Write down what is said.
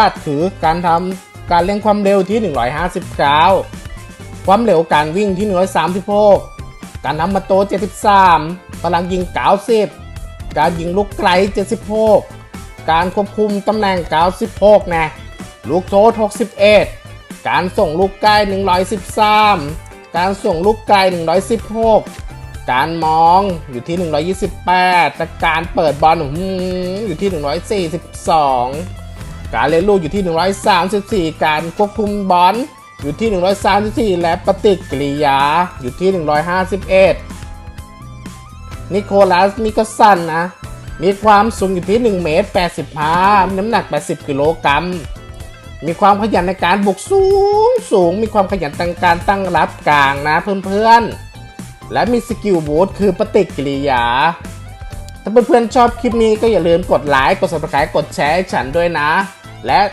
บัตรคือการทำการเร่งความเร็วที่ 159 ความเร็วการวิ่งที่ 136 การทำมาโต 73 พลังยิง 90 การยิงลูกไกล 76 การควบคุมตำแหน่ง 96 นะ ลูกโทษ 61 การส่งลูกไกล 113 การส่งลูกไกล 116 การมองอยู่ที่ 128แต่การเปิดบอลอยู่ที่ 142 การเล่นลูกอยู่ที่ 134 การควบคุมบอลอยู่ที่ 134 และปฏิกิริยาอยู่ที่ 151 นิโคลัสมิกสันนะ มีความสูงอยู่ที่ 1 เมตร 85 น้ำหนัก 80 กิโลกรัม มีความขยันในการบุกสูงสูง มีความขยันตั้งการตั้งรับกลางนะเพื่อนๆ และมีสกิลบูทคือปฏิกิริยา ถ้าเพื่อนๆชอบคลิปนี้ก็อย่าลืมกดไลค์ กด subscribe กดแชร์ให้ฉันด้วยนะ และ